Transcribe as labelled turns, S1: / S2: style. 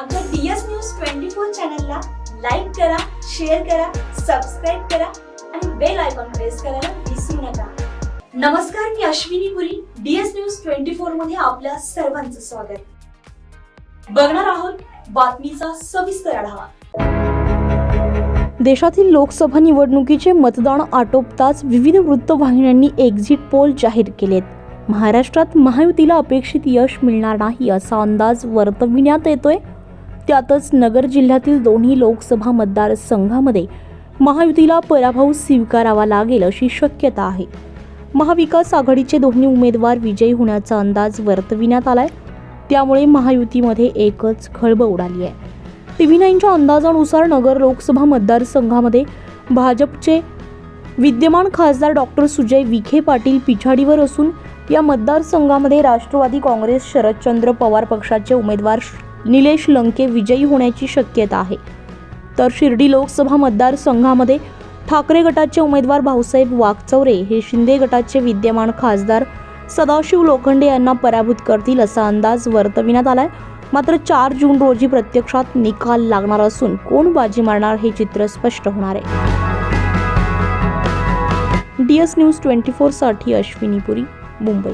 S1: आमच्या D S news twenty four चॅनलला like करा शेअर करा सबस्क्राईब करा आणि बेल आयकॉन प्रेस करायला विसरू नका. नमस्कार मी Ashwini Puri D S news twenty फोरमध्ये आपल्या सर्वांचं स्वागत. बघणार आहोत बातमीचा सविस्तर आढावा.
S2: देशातील लोकसभा निवडणुकीचे मतदान आटोपताच विविध वृत्तवाहिन्यांनी एक्झिट पोल जाहीर केलेत. महाराष्ट्रात महायुतीला अपेक्षित यश मिळणार नाही असा अंदाज वर्तविण्यात येतोय त्यातच नगर जिल्ह्यातील दोन्ही लोकसभा मतदारसंघामध्ये महायुतीला पराभव स्वीकारावा लागेल अशी शक्यता आहे. महाविकास आघाडीचे दोन्ही उमेदवार विजयी होण्याचा अंदाज वर्तविण्यात आलाय. त्यामुळे महायुतीमध्ये एकच खळबळ उडाली आहे. टी व्ही नाईनच्या अंदाजानुसार नगर लोकसभा मतदारसंघामध्ये भाजपचे विद्यमान खासदार डॉक्टर सुजय विखे पाटील पिछाडीवर असून या मतदारसंघामध्ये राष्ट्रवादी काँग्रेस शरदचंद्र पवार पक्षाचे उमेदवार निलेश लंके विजयी होण्याची शक्यता आहे. तर शिर्डी लोकसभा मतदारसंघामध्ये ठाकरे गटाचे उमेदवार भाऊसाहेब वाघचौरे हे शिंदे गटाचे विद्यमान खासदार सदाशिव लोखंडे यांना पराभूत करतील असा अंदाज वर्तविण्यात आलाय. मात्र चार जून रोजी प्रत्यक्षात निकाल लागणार असून कोण बाजी मारणार हे चित्र स्पष्ट होणार आहे. D S news twenty फोरसाठी Ashwini Puri Mumbai.